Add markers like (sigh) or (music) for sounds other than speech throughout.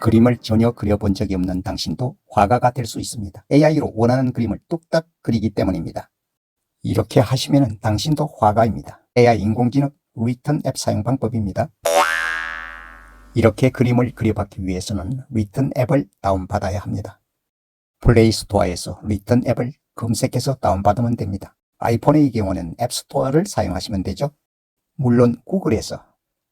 그림을 전혀 그려본 적이 없는 당신도 화가가 될 수 있습니다. AI로 원하는 그림을 뚝딱 그리기 때문입니다. 이렇게 하시면 당신도 화가입니다. AI 인공지능 리턴 앱 사용 방법입니다. 이렇게 그림을 그려받기 위해서는 리턴 앱을 다운받아야 합니다. 플레이 스토어에서 리턴 앱을 검색해서 다운받으면 됩니다. 아이폰의 경우는 앱스토어를 사용하시면 되죠. 물론 구글에서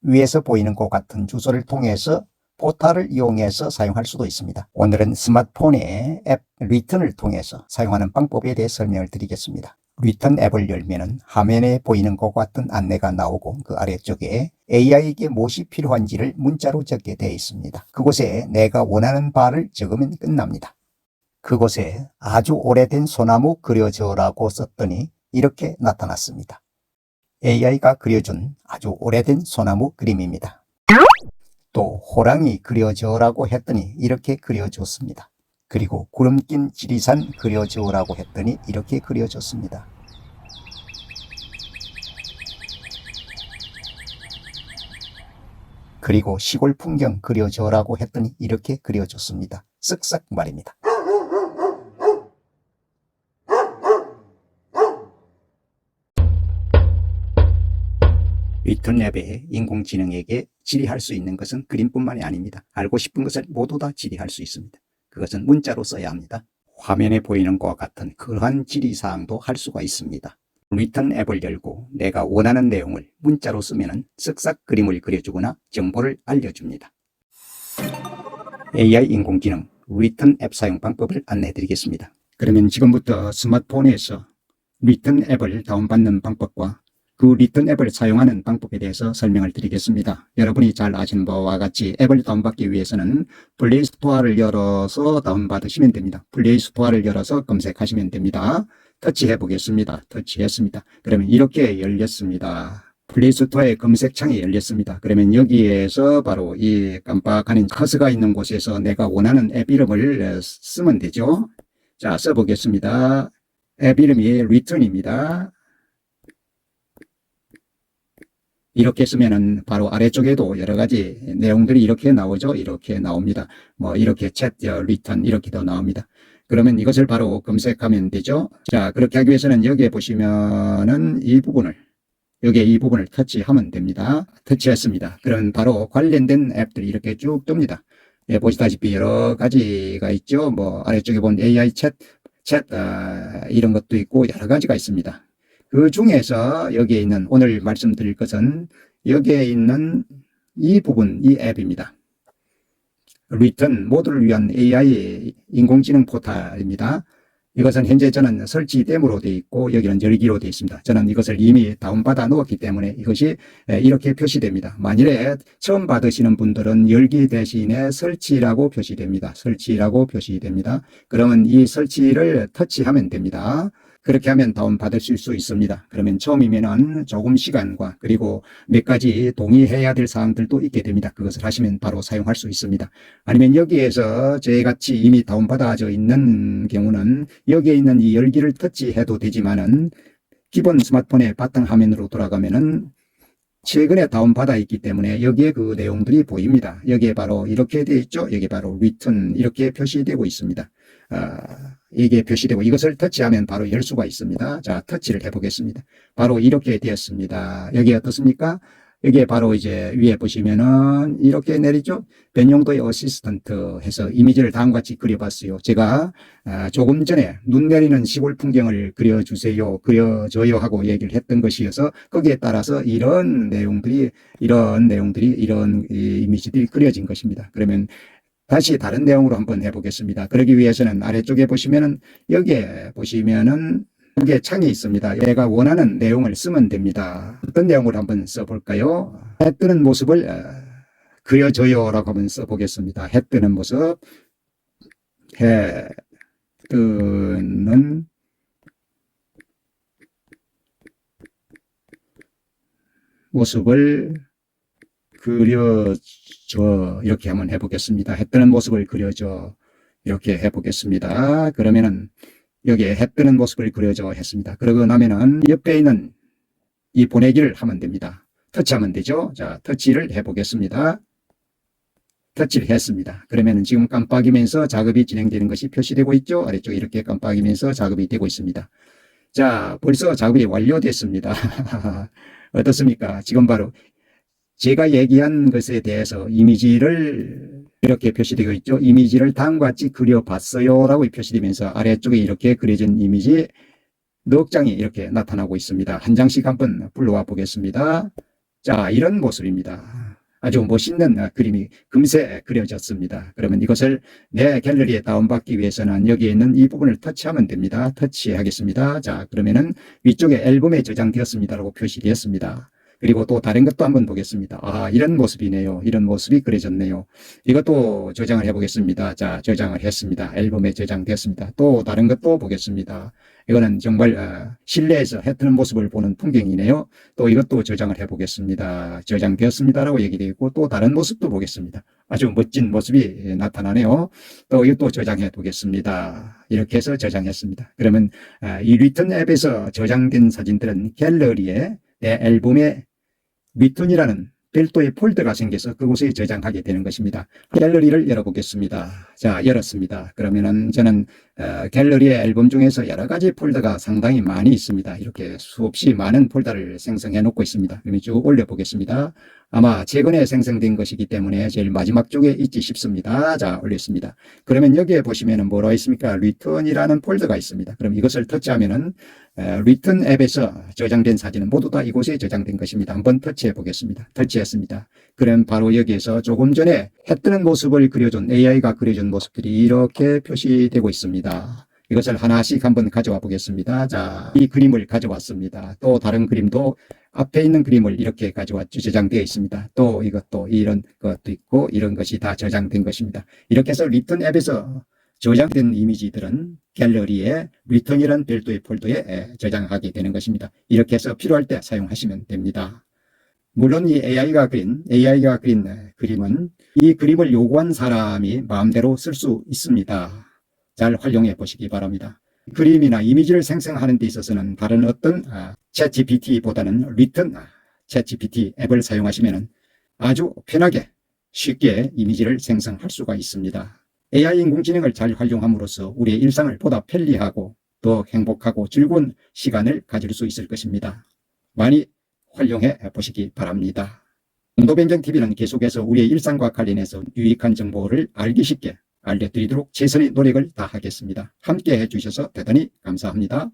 위에서 보이는 것 같은 주소를 통해서 포탈을 이용해서 사용할 수도 있습니다. 오늘은 스마트폰의 앱 리턴을 통해서 사용하는 방법에 대해 설명을 드리겠습니다. 리턴 앱을 열면은 화면에 보이는 것 같은 안내가 나오고 그 아래쪽에 AI에게 무엇이 필요한지를 문자로 적게 되어 있습니다. 그곳에 내가 원하는 바를 적으면 끝납니다. 그곳에 아주 오래된 소나무 그려줘라고 썼더니 이렇게 나타났습니다. AI가 그려준 아주 오래된 소나무 그림입니다. 또 호랑이 그려줘라고 했더니 이렇게 그려줬습니다. 그리고 구름 낀 지리산 그려줘라고 했더니 이렇게 그려줬습니다. 그리고 시골 풍경 그려줘라고 했더니 이렇게 그려줬습니다. 쓱싹 말입니다. 리턴 앱에 인공지능에게 질의할 수 있는 것은 그림뿐만이 아닙니다. 알고 싶은 것을 모두 다 질의할 수 있습니다. 그것은 문자로 써야 합니다. 화면에 보이는 것과 같은 그러한 질의사항도 할 수가 있습니다. 리턴 앱을 열고 내가 원하는 내용을 문자로 쓰면 쓱싹 그림을 그려주거나 정보를 알려줍니다. AI 인공지능 리턴 앱 사용 방법을 안내해 드리겠습니다. 그러면 지금부터 스마트폰에서 리턴 앱을 다운받는 방법과 그 리턴 앱을 사용하는 방법에 대해서 설명을 드리겠습니다. 여러분이 잘 아시는 바와 같이 앱을 다운받기 위해서는 플레이 스토어를 열어서 다운받으시면 됩니다. 플레이 스토어를 열어서 검색하시면 됩니다. 터치해 보겠습니다. 터치했습니다. 그러면 이렇게 열렸습니다. 플레이 스토어의 검색창이 열렸습니다. 그러면 여기에서 바로 이 깜빡하는 커서가 있는 곳에서 내가 원하는 앱 이름을 쓰면 되죠. 자, 써보겠습니다. 앱 이름이 리턴입니다. 이렇게 쓰면은 바로 아래쪽에도 여러 가지 내용들이 이렇게 나오죠. 이렇게 나옵니다. 뭐 이렇게 챗, 리턴 이렇게도 나옵니다. 그러면 이것을 바로 검색하면 되죠. 자, 그렇게 하기 위해서는 여기에 보시면은 이 부분을 여기에 이 부분을 터치하면 됩니다. 터치했습니다. 그러면 바로 관련된 앱들이 이렇게 쭉 뜹니다. 예, 보시다시피 여러 가지가 있죠. 뭐 아래쪽에 본 AI 챗, 챗 아, 이런 것도 있고 여러 가지가 있습니다. 그 중에서 여기에 있는 오늘 말씀드릴 것은 여기에 있는 이 부분, 이 앱입니다. 리턴 모두를 위한 AI 인공지능 포탈입니다. 이것은 현재 저는 설치됨으로 되어 있고 여기는 열기로 되어 있습니다. 저는 이것을 이미 다운받아 놓았기 때문에 이것이 이렇게 표시됩니다. 만일에 처음 받으시는 분들은 열기 대신에 설치라고 표시됩니다. 설치라고 표시됩니다. 그러면 이 설치를 터치하면 됩니다. 그렇게 하면 다운받으실 수 있습니다. 그러면 처음이면은 조금 시간과 그리고 몇 가지 동의해야 될 사항들도 있게 됩니다. 그것을 하시면 바로 사용할 수 있습니다. 아니면 여기에서 저희같이 이미 다운받아져 있는 경우는 여기에 있는 이 열기를 터치해도 되지만은 기본 스마트폰의 바탕 화면으로 돌아가면은 최근에 다운받아 있기 때문에 여기에 그 내용들이 보입니다. 여기에 바로 이렇게 되어 있죠. 여기 바로 리턴 이렇게 표시되고 있습니다. 아, 이게 표시되고 이것을 터치하면 바로 열 수가 있습니다. 자, 터치를 해보겠습니다. 바로 이렇게 되었습니다. 여기 어떻습니까? 여기에 바로 이제 위에 보시면은 이렇게 내리죠. 변용도의 어시스턴트 해서 이미지를 다음과 같이 그려봤어요. 제가 아, 조금 전에 눈 내리는 시골 풍경을 그려주세요, 그려줘요 하고 얘기를 했던 것이어서 거기에 따라서 이런 내용들이 이런 내용들이 이런 이미지들이 그려진 것입니다. 그러면 다시 다른 내용으로 한번 해보겠습니다. 그러기 위해서는 아래쪽에 보시면은 여기에 보시면은 여기에 창이 있습니다. 내가 원하는 내용을 쓰면 됩니다. 어떤 내용을 한번 써볼까요? 해 뜨는 모습을 어, 그려줘요 라고 한번 써보겠습니다. 해 뜨는 모습 해 뜨는 모습을 그려줘 이렇게 한번 해보겠습니다. 해 뜨는 모습을 그려줘 이렇게 해보겠습니다. 그러면은 여기에 해 뜨는 모습을 그려줘 했습니다. 그러고 나면은 옆에 있는 이 보내기를 하면 됩니다. 터치하면 되죠. 자, 터치를 해보겠습니다. 터치를 했습니다. 그러면 지금 깜빡이면서 작업이 진행되는 것이 표시되고 있죠. 아래쪽에 이렇게 깜빡이면서 작업이 되고 있습니다. 자, 벌써 작업이 완료됐습니다. (laughs) 어떻습니까? 지금 바로 제가 얘기한 것에 대해서 이미지를 이렇게 표시되고 있죠. 이미지를 다음과 같이 그려봤어요. 라고 표시되면서 아래쪽에 이렇게 그려진 이미지 넉 장이 이렇게 나타나고 있습니다. 한 장씩 한번 불러와 보겠습니다. 자, 이런 모습입니다. 아주 멋있는 어, 그림이 금세 그려졌습니다. 그러면 이것을 내 갤러리에 다운받기 위해서는 여기에 있는 이 부분을 터치하면 됩니다. 터치하겠습니다. 자, 그러면은 위쪽에 앨범에 저장되었습니다라고 표시되었습니다. 그리고 또 다른 것도 한번 보겠습니다. 아, 이런 모습이네요. 이런 모습이 그려졌네요. 이것도 저장을 해보겠습니다. 자, 저장을 했습니다. 앨범에 저장되었습니다. 또 다른 것도 보겠습니다. 이거는 정말 어, 실내에서 해 뜨는 모습을 보는 풍경이네요. 또 이것도 저장을 해보겠습니다. 저장되었습니다라고 얘기되어 있고 또 다른 모습도 보겠습니다. 아주 멋진 모습이 나타나네요. 또 이것도 저장해 두겠습니다. 이렇게 해서 저장했습니다. 그러면 아, 이 리턴 앱에서 저장된 사진들은 갤러리에 내 앨범에 리턴이라는 별도의 폴더가 생겨서 그곳에 저장하게 되는 것입니다. 갤러리를 열어보겠습니다. 자, 열었습니다. 그러면은 저는 어, 갤러리의 앨범 중에서 여러 가지 폴더가 상당히 많이 있습니다. 이렇게 수없이 많은 폴더를 생성해 놓고 있습니다. 그러면 쭉 올려 보겠습니다. 아마 최근에 생성된 것이기 때문에 제일 마지막 쪽에 있지 싶습니다. 자, 올렸습니다. 그러면 여기에 보시면은 뭐라 있습니까? 리턴이라는 폴더가 있습니다. 그럼 이것을 터치하면은 에, 리턴 앱에서 저장된 사진은 모두 다 이곳에 저장된 것입니다. 한번 터치해 보겠습니다. 터치했습니다. 그럼 바로 여기에서 조금 전에 해 뜨는 모습을 그려준 AI가 그려준 모습들이 이렇게 표시되고 있습니다. 이것을 하나씩 한번 가져와 보겠습니다. 자, 이 그림을 가져왔습니다. 또 다른 그림도 앞에 있는 그림을 이렇게 가져왔죠. 저장되어 있습니다. 또 이것도 이런 것도 있고 이런 것이 다 저장된 것입니다. 이렇게 해서 리턴 앱에서 저장된 이미지들은 갤러리에 리턴이라는 별도의 폴더에 에, 저장하게 되는 것입니다. 이렇게 해서 필요할 때 사용하시면 됩니다. 물론 이 AI가 그린, AI가 그린 에, 그림은 이 그림을 요구한 사람이 마음대로 쓸 수 있습니다. 잘 활용해 보시기 바랍니다. 그림이나 이미지를 생성하는 데 있어서는 다른 어떤 아, 챗GPT보다는 리턴 아, 챗GPT 앱을 사용하시면 아주 편하게 쉽게 이미지를 생성할 수가 있습니다. AI 인공지능을 잘 활용함으로써 우리의 일상을 보다 편리하고 더 행복하고 즐거운 시간을 가질 수 있을 것입니다. 많이 활용해 보시기 바랍니다. 온도변경TV는 계속해서 우리의 일상과 관련해서 유익한 정보를 알기 쉽게 알려드리도록 최선의 노력을 다하겠습니다. 함께 해주셔서 대단히 감사합니다.